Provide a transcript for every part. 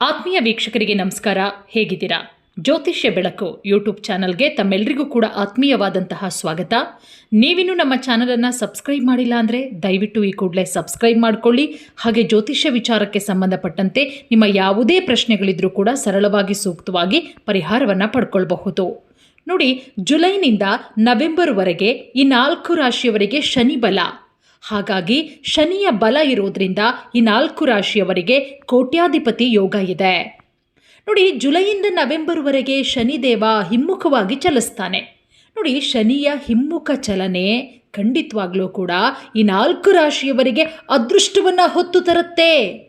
ಆತ್ಮೀಯ ವೀಕ್ಷಕರಿಗೆ ನಮಸ್ಕಾರ. ಹೇಗಿದ್ದೀರಾ? ಜ್ಯೋತಿಷ್ಯ ಬೆಳಕು ಯೂಟ್ಯೂಬ್ ಚಾನಲ್ಗೆ ತಮ್ಮೆಲ್ಲರಿಗೂ ಕೂಡ ಆತ್ಮೀಯವಾದಂತಹ ಸ್ವಾಗತ. ನೀವಿನ್ನೂ ನಮ್ಮ ಚಾನಲನ್ನು ಸಬ್ಸ್ಕ್ರೈಬ್ ಮಾಡಿಲ್ಲ ಅಂದರೆ ದಯವಿಟ್ಟು ಈ ಕೂಡಲೇ ಸಬ್ಸ್ಕ್ರೈಬ್ ಮಾಡಿಕೊಳ್ಳಿ. ಹಾಗೆ ಜ್ಯೋತಿಷ್ಯ ವಿಚಾರಕ್ಕೆ ಸಂಬಂಧಪಟ್ಟಂತೆ ನಿಮ್ಮ ಯಾವುದೇ ಪ್ರಶ್ನೆಗಳಿದ್ರೂ ಕೂಡ ಸರಳವಾಗಿ ಸೂಕ್ತವಾಗಿ ಪರಿಹಾರವನ್ನು ಪಡ್ಕೊಳ್ಬಹುದು. ನೋಡಿ, ಜುಲೈನಿಂದ ನವೆಂಬರ್ವರೆಗೆ ಈ ನಾಲ್ಕು ರಾಶಿಯವರೆಗೆ ಶನಿ ಬಲ ಹಾಗಾಗಿ ಶನಿಯ ಬಲ ಇರೋದ್ರಿಂದ ಈ ನಾಲ್ಕು ರಾಶಿಯವರಿಗೆ ಕೋಟ್ಯಾಧಿಪತಿ ಯೋಗ ಇದೆ. ನೋಡಿ, ಜುಲೈಯಿಂದ ನವೆಂಬರ್ವರೆಗೆ ಶನಿದೇವ ಹಿಮ್ಮುಖವಾಗಿ ಚಲಿಸ್ತಾನೆ. ನೋಡಿ, ಶನಿಯ ಹಿಮ್ಮುಖ ಚಲನೆ ಖಂಡಿತವಾಗ್ಲೂ ಕೂಡ ಈ ನಾಲ್ಕು ರಾಶಿಯವರಿಗೆ ಅದೃಷ್ಟವನ್ನು ಹೊತ್ತು ತರುತ್ತೆ.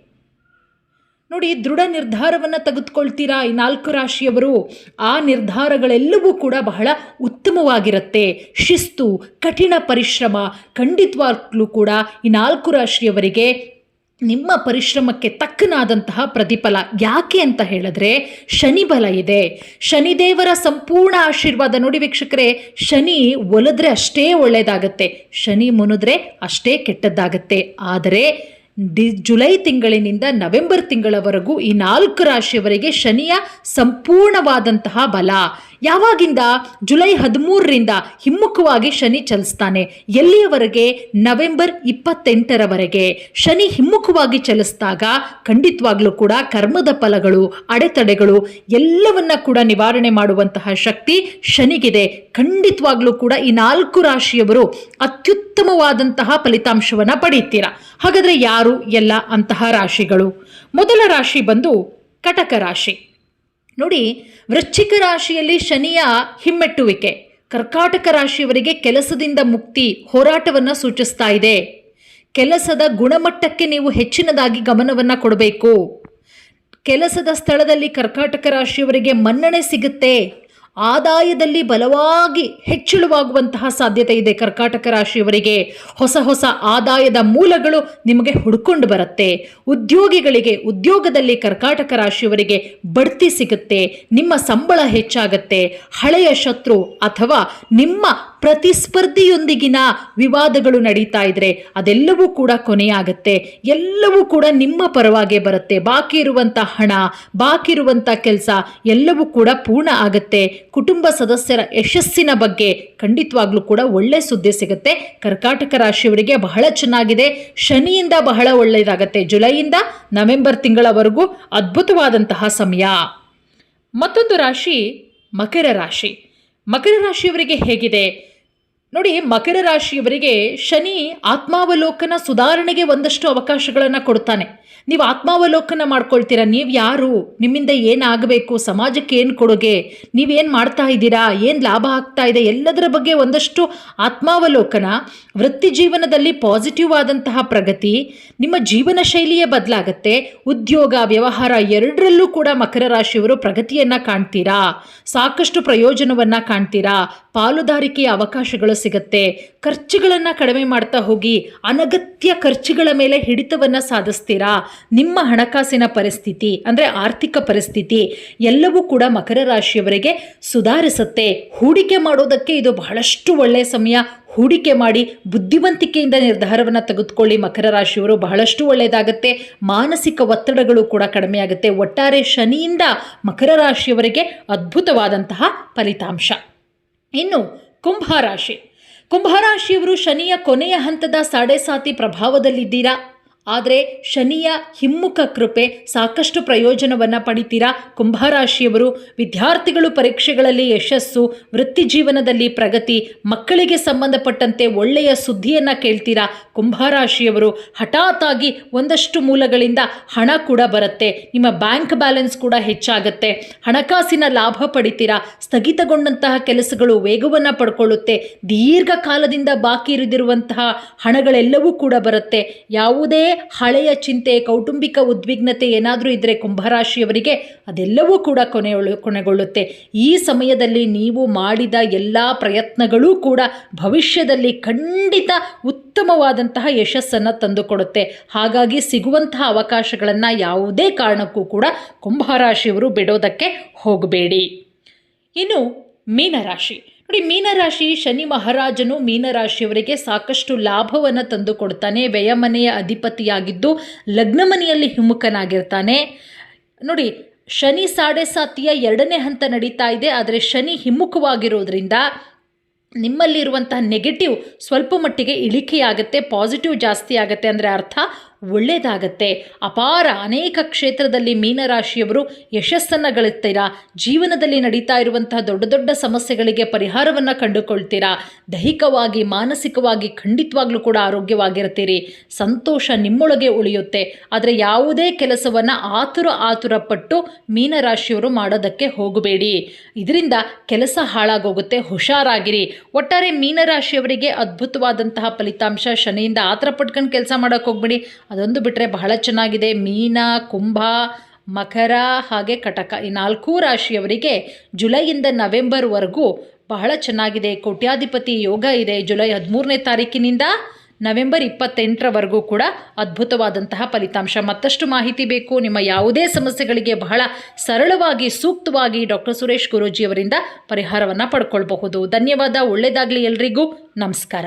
ನೋಡಿ, ದೃಢ ನಿರ್ಧಾರವನ್ನು ತೆಗೆದುಕೊಳ್ತೀರಾ ಈ ನಾಲ್ಕು ರಾಶಿಯವರು? ಆ ನಿರ್ಧಾರಗಳೆಲ್ಲವೂ ಕೂಡ ಬಹಳ ಉತ್ತಮವಾಗಿರುತ್ತೆ. ಶಿಸ್ತು, ಕಠಿಣ ಪರಿಶ್ರಮ, ಖಂಡಿತವಾಗ್ಲೂ ಕೂಡ ಈ ನಾಲ್ಕು ರಾಶಿಯವರಿಗೆ ನಿಮ್ಮ ಪರಿಶ್ರಮಕ್ಕೆ ತಕ್ಕನಾದಂತಹ ಪ್ರತಿಫಲ. ಯಾಕೆ ಅಂತ ಹೇಳಿದ್ರೆ, ಶನಿ ಬಲ ಇದೆ. ಶನಿದೇವರ ಸಂಪೂರ್ಣ ಆಶೀರ್ವಾದ ನೋಡಿ ವೀಕ್ಷಕರೇ, ಶನಿ ಒಲಿದ್ರೆ ಅಷ್ಟೇ ಒಳ್ಳೆಯದಾಗತ್ತೆ ಶನಿ ಮುನಿದ್ರೆ ಅಷ್ಟೇ ಕೆಟ್ಟದ್ದಾಗತ್ತೆ. ಆದರೆ ಡಿ ಜುಲೈ ತಿಂಗಳಿನಿಂದ ನವೆಂಬರ್ ತಿಂಗಳವರೆಗೂ ಈ ನಾಲ್ಕು ರಾಶಿಯವರೆಗೆ ಶನಿಯ ಸಂಪೂರ್ಣವಾದಂತಹ ಬಲ. ಯಾವಾಗಿಂದ ಜುಲೈ ಹದಿಮೂರರಿಂದ ಹಿಮ್ಮುಖವಾಗಿ ಶನಿ ಚಲಿಸ್ತಾನೆ? ಎಲ್ಲಿಯವರೆಗೆ? ನವೆಂಬರ್ ಇಪ್ಪತ್ತೆಂಟರವರೆಗೆ. ಶನಿ ಹಿಮ್ಮುಖವಾಗಿ ಚಲಿಸಿದಾಗ ಖಂಡಿತವಾಗ್ಲೂ ಕೂಡ ಕರ್ಮದ ಫಲಗಳು, ಅಡೆತಡೆಗಳು ಎಲ್ಲವನ್ನ ಕೂಡ ನಿವಾರಣೆ ಮಾಡುವಂತಹ ಶಕ್ತಿ ಶನಿಗಿದೆ. ಖಂಡಿತವಾಗ್ಲೂ ಕೂಡ ಈ ನಾಲ್ಕು ರಾಶಿಯವರು ಅತ್ಯುತ್ತಮವಾದಂತಹ ಫಲಿತಾಂಶವನ್ನು ಪಡೆಯುತ್ತೀರಾ? ಹಾಗಾದರೆ ಯಾರು? ಎಲ್ಲ ಅಂತಹ ರಾಶಿಗಳು. ಮೊದಲ ರಾಶಿ ಬಂದು ಕಟಕ ರಾಶಿ. ನೋಡಿ, ವೃಶ್ಚಿಕ ರಾಶಿಯಲ್ಲಿ ಶನಿಯ ಹಿಮ್ಮೆಟ್ಟುವಿಕೆ. ಕರ್ಕಾಟಕ ರಾಶಿಯವರಿಗೆ ಕೆಲಸದಿಂದ ಮುಕ್ತಿ ಹೋರಾಟವನ್ನು ಸೂಚಿಸ್ತಾ ಇದೆ. ಕೆಲಸದ ಗುಣಮಟ್ಟಕ್ಕೆ ನೀವು ಹೆಚ್ಚಿನದಾಗಿ ಗಮನವನ್ನು ಕೊಡಬೇಕು. ಕೆಲಸದ ಸ್ಥಳದಲ್ಲಿ ಕರ್ಕಾಟಕ ರಾಶಿಯವರಿಗೆ ಮನ್ನಣೆ ಸಿಗುತ್ತೆ. ಆದಾಯದಲ್ಲಿ ಬಲವಾಗಿ ಹೆಚ್ಚಳವಾಗುವಂತಹ ಸಾಧ್ಯತೆ ಇದೆ. ಕರ್ಕಾಟಕ ರಾಶಿಯವರಿಗೆ ಹೊಸ ಹೊಸ ಆದಾಯದ ಮೂಲಗಳು ನಿಮಗೆ ಹುಡ್ಕೊಂಡು ಬರುತ್ತೆ. ಉದ್ಯೋಗಿಗಳಿಗೆ ಉದ್ಯೋಗದಲ್ಲಿ ಕರ್ಕಾಟಕ ರಾಶಿಯವರಿಗೆ ಬಡ್ತಿ ಸಿಗುತ್ತೆ. ನಿಮ್ಮ ಸಂಬಳ ಹೆಚ್ಚಾಗುತ್ತೆ. ಹಳೆಯ ಶತ್ರು ಅಥವಾ ನಿಮ್ಮ ಪ್ರತಿಸ್ಪರ್ಧಿಯೊಂದಿಗಿನ ವಿವಾದಗಳು ನಡೀತಾ ಇದ್ರೆ ಅದೆಲ್ಲವೂ ಕೂಡ ಕೊನೆಯಾಗತ್ತೆ. ಎಲ್ಲವೂ ಕೂಡ ನಿಮ್ಮ ಪರವಾಗೇ ಬರುತ್ತೆ. ಬಾಕಿ ಇರುವಂಥ ಹಣ, ಬಾಕಿ ಇರುವಂಥ ಕೆಲಸ ಎಲ್ಲವೂ ಕೂಡ ಪೂರ್ಣ ಆಗತ್ತೆ. ಕುಟುಂಬ ಸದಸ್ಯರ ಯಶಸ್ಸಿನ ಬಗ್ಗೆ ಖಂಡಿತವಾಗ್ಲೂ ಕೂಡ ಒಳ್ಳೆ ಸುದ್ದಿ ಸಿಗುತ್ತೆ. ಕರ್ಕಾಟಕ ರಾಶಿಯವರಿಗೆ ಬಹಳ ಚೆನ್ನಾಗಿದೆ. ಶನಿಯಿಂದ ಬಹಳ ಒಳ್ಳೆಯದಾಗತ್ತೆ. ಜುಲೈಯಿಂದ ನವೆಂಬರ್ ತಿಂಗಳವರೆಗೂ ಅದ್ಭುತವಾದಂತಹ ಸಮಯ. ಮತ್ತೊಂದು ರಾಶಿ ಮಕರ ರಾಶಿ. ಮಕರ ರಾಶಿಯವರಿಗೆ ಹೇಗಿದೆ? ನೋಡಿ ಮಕರ ರಾಶಿಯವರಿಗೆ ಶನಿ ಆತ್ಮಾವಲೋಕನ ಸುಧಾರಣೆಗೆ ಒಂದಷ್ಟು ಅವಕಾಶಗಳನ್ನು ಕೊಡ್ತಾನೆ. ನೀವು ಆತ್ಮಾವಲೋಕನ ಮಾಡ್ಕೊಳ್ತೀರಾ? ನೀವು ಯಾರು? ನಿಮ್ಮಿಂದ ಏನಾಗಬೇಕು? ಸಮಾಜಕ್ಕೆ ಏನು ಕೊಡುಗೆ? ನೀವೇನು ಮಾಡ್ತಾ ಇದ್ದೀರಾ? ಏನು ಲಾಭ ಆಗ್ತಾ ಇದೆ? ಎಲ್ಲದರ ಬಗ್ಗೆ ಒಂದಷ್ಟು ಆತ್ಮಾವಲೋಕನ, ವೃತ್ತಿ ಜೀವನದಲ್ಲಿ ಪಾಸಿಟಿವ್ ಆದಂತಹ ಪ್ರಗತಿ, ನಿಮ್ಮ ಜೀವನ ಶೈಲಿಯೇ ಬದಲಾಗತ್ತೆ. ಉದ್ಯೋಗ, ವ್ಯವಹಾರ ಎರಡರಲ್ಲೂ ಕೂಡ ಮಕರ ರಾಶಿಯವರು ಪ್ರಗತಿಯನ್ನು ಕಾಣ್ತೀರಾ? ಸಾಕಷ್ಟು ಪ್ರಯೋಜನವನ್ನು ಕಾಣ್ತೀರಾ? ಪಾಲುದಾರಿಕೆಯ ಅವಕಾಶಗಳು ಸಿಗುತ್ತೆ. ಖರ್ಚುಗಳನ್ನು ಕಡಿಮೆ ಮಾಡ್ತಾ ಹೋಗಿ ಅನಗತ್ಯ ಖರ್ಚುಗಳ ಮೇಲೆ ಹಿಡಿತವನ್ನು ಸಾಧಿಸ್ತೀರಾ? ನಿಮ್ಮ ಹಣಕಾಸಿನ ಪರಿಸ್ಥಿತಿ, ಅಂದರೆ ಆರ್ಥಿಕ ಪರಿಸ್ಥಿತಿ, ಎಲ್ಲವೂ ಕೂಡ ಮಕರ ರಾಶಿಯವರಿಗೆ ಸುಧಾರಿಸುತ್ತೆ. ಹೂಡಿಕೆ ಮಾಡೋದಕ್ಕೆ ಇದು ಬಹಳಷ್ಟು ಒಳ್ಳೆಯ ಸಮಯ. ಹೂಡಿಕೆ ಮಾಡಿ ಬುದ್ಧಿವಂತಿಕೆಯಿಂದ ನಿರ್ಧಾರವನ್ನು ತೆಗೆದುಕೊಳ್ಳಿ. ಮಕರ ರಾಶಿಯವರು ಬಹಳಷ್ಟು ಒಳ್ಳೆಯದಾಗುತ್ತೆ. ಮಾನಸಿಕ ಒತ್ತಡಗಳು ಕೂಡ ಕಡಿಮೆಯಾಗುತ್ತೆ. ಒಟ್ಟಾರೆ ಶನಿಯಿಂದ ಮಕರ ರಾಶಿಯವರಿಗೆ ಅದ್ಭುತವಾದಂತಹ ಫಲಿತಾಂಶ. ಇನ್ನು ಕುಂಭ ರಾಶಿ. ಕುಂಭರಾಶಿಯವರು ಶನಿಯ ಕೊನೆಯ ಹಂತದ ಸಾಡೆ ಪ್ರಭಾವದಲ್ಲಿದ್ದೀರಾ? ಆದರೆ ಶನಿಯ ಹಿಮ್ಮುಖ ಕೃಪೆ ಸಾಕಷ್ಟು ಪ್ರಯೋಜನವನ್ನು ಪಡಿತೀರಾ? ಕುಂಭರಾಶಿಯವರು, ವಿದ್ಯಾರ್ಥಿಗಳು ಪರೀಕ್ಷೆಗಳಲ್ಲಿ ಯಶಸ್ಸು, ವೃತ್ತಿ ಜೀವನದಲ್ಲಿ ಪ್ರಗತಿ, ಮಕ್ಕಳಿಗೆ ಸಂಬಂಧಪಟ್ಟಂತೆ ಒಳ್ಳೆಯ ಸುದ್ದಿಯನ್ನು ಕೇಳ್ತೀರಾ? ಕುಂಭರಾಶಿಯವರು ಹಠಾತ್ ಆಗಿ ಒಂದಷ್ಟು ಮೂಲಗಳಿಂದ ಹಣ ಕೂಡ ಬರುತ್ತೆ. ನಿಮ್ಮ ಬ್ಯಾಂಕ್ ಬ್ಯಾಲೆನ್ಸ್ ಕೂಡ ಹೆಚ್ಚಾಗುತ್ತೆ. ಹಣಕಾಸಿನ ಲಾಭ ಪಡಿತೀರಾ? ಸ್ಥಗಿತಗೊಂಡಂತಹ ಕೆಲಸಗಳು ವೇಗವನ್ನು ಪಡ್ಕೊಳ್ಳುತ್ತೆ. ದೀರ್ಘಕಾಲದಿಂದ ಬಾಕಿ ಇರಿದಿರುವಂತಹ ಹಣಗಳೆಲ್ಲವೂ ಕೂಡ ಬರುತ್ತೆ. ಯಾವುದೇ ಹಳೆಯ ಚಿಂತೆ, ಕೌಟುಂಬಿಕ ಉದ್ವಿಗ್ನತೆ ಏನಾದರೂ ಇದ್ದರೆ ಕುಂಭರಾಶಿಯವರಿಗೆ ಅದೆಲ್ಲವೂ ಕೂಡ ಕೊನೆಗೊಳ್ಳ ಕೊನೆಗೊಳ್ಳುತ್ತೆ. ಈ ಸಮಯದಲ್ಲಿ ನೀವು ಮಾಡಿದ ಎಲ್ಲ ಪ್ರಯತ್ನಗಳೂ ಕೂಡ ಭವಿಷ್ಯದಲ್ಲಿ ಖಂಡಿತ ಉತ್ತಮವಾದಂತಹ ಯಶಸ್ಸನ್ನು ತಂದುಕೊಡುತ್ತೆ. ಹಾಗಾಗಿ ಸಿಗುವಂತಹ ಅವಕಾಶಗಳನ್ನು ಯಾವುದೇ ಕಾರಣಕ್ಕೂ ಕೂಡ ಕುಂಭರಾಶಿಯವರು ಬಿಡೋದಕ್ಕೆ ಹೋಗಬೇಡಿ. ಇನ್ನು ಮೀನರಾಶಿ. ನೋಡಿ, ಮೀನರಾಶಿ ಶನಿ ಮಹಾರಾಜನು ಮೀನರಾಶಿಯವರಿಗೆ ಸಾಕಷ್ಟು ಲಾಭವನ್ನು ತಂದು ಕೊಡ್ತಾನೆ ವ್ಯಯಮನೆಯ ಅಧಿಪತಿಯಾಗಿದ್ದು ಲಗ್ನ ಮನೆಯಲ್ಲಿ ಹಿಮ್ಮುಖನಾಗಿರ್ತಾನೆ ನೋಡಿ, ಶನಿ ಸಾಡೆ ಸಾತಿಯ ಎರಡನೇ ಹಂತ ನಡೀತಾ ಇದೆ. ಆದರೆ ಶನಿ ಹಿಮ್ಮುಖವಾಗಿರೋದ್ರಿಂದ ನಿಮ್ಮಲ್ಲಿರುವಂತಹ ನೆಗೆಟಿವ್ ಸ್ವಲ್ಪ ಮಟ್ಟಿಗೆ ಇಳಿಕೆಯಾಗುತ್ತೆ ಪಾಸಿಟಿವ್ ಜಾಸ್ತಿ ಆಗುತ್ತೆ ಅಂದರೆ ಅರ್ಥ. ಒಳ್ಳೆಯದಾಗತ್ತೆ ಅಪಾರ ಅನೇಕ ಕ್ಷೇತ್ರದಲ್ಲಿ ಮೀನರಾಶಿಯವರು ಯಶಸ್ಸನ್ನು ಗಳಿಸ್ತೀರಾ? ಜೀವನದಲ್ಲಿ ನಡೀತಾ ಇರುವಂತಹ ದೊಡ್ಡ ದೊಡ್ಡ ಸಮಸ್ಯೆಗಳಿಗೆ ಪರಿಹಾರವನ್ನು ಕಂಡುಕೊಳ್ತೀರಾ? ದೈಹಿಕವಾಗಿ, ಮಾನಸಿಕವಾಗಿ ಖಂಡಿತವಾಗ್ಲೂ ಕೂಡ ಆರೋಗ್ಯವಾಗಿರ್ತೀರಿ. ಸಂತೋಷ ನಿಮ್ಮೊಳಗೆ ಉಳಿಯುತ್ತೆ. ಆದರೆ ಯಾವುದೇ ಕೆಲಸವನ್ನು ಆತುರ ಆತುರ ಪಟ್ಟು ಮೀನರಾಶಿಯವರು ಮಾಡೋದಕ್ಕೆ ಹೋಗಬೇಡಿ. ಇದರಿಂದ ಕೆಲಸ ಹಾಳಾಗೋಗುತ್ತೆ. ಹುಷಾರಾಗಿರಿ. ಒಟ್ಟಾರೆ ಮೀನರಾಶಿಯವರಿಗೆ ಅದ್ಭುತವಾದಂತಹ ಫಲಿತಾಂಶ ಶನಿಯಿಂದ ಆತರ ಪಟ್ಕೊಂಡು ಕೆಲಸ ಮಾಡೋಕೆ ಹೋಗ್ಬೇಡಿ. ಅದೊಂದು ಬಿಟ್ಟರೆ ಬಹಳ ಚೆನ್ನಾಗಿದೆ. ಮೀನ, ಕುಂಭ, ಮಕರ ಹಾಗೆ ಕಟಕ. ಈ ನಾಲ್ಕೂ ರಾಶಿಯವರಿಗೆ ಜುಲೈಯಿಂದ ನವೆಂಬರ್ವರೆಗೂ ಬಹಳ ಚೆನ್ನಾಗಿದೆ. ಕೋಟ್ಯಾಧಿಪತಿ ಯೋಗ ಇದೆ. ಜುಲೈ ಹದಿಮೂರನೇ ತಾರೀಕಿನಿಂದ ನವೆಂಬರ್ ಇಪ್ಪತ್ತೆಂಟರವರೆಗೂ ಕೂಡ ಅದ್ಭುತವಾದಂತಹ ಫಲಿತಾಂಶ. ಮತ್ತಷ್ಟು ಮಾಹಿತಿ ಬೇಕು. ನಿಮ್ಮ ಯಾವುದೇ ಸಮಸ್ಯೆಗಳಿಗೆ ಬಹಳ ಸರಳವಾಗಿ, ಸೂಕ್ತವಾಗಿ ಡಾಕ್ಟರ್ ಸುರೇಶ್ ಗುರೂಜಿಯವರಿಂದ ಪರಿಹಾರವನ್ನು ಪಡ್ಕೊಳ್ಬಹುದು. ಧನ್ಯವಾದ. ಒಳ್ಳೆಯದಾಗಲಿ ಎಲ್ರಿಗೂ. ನಮಸ್ಕಾರ.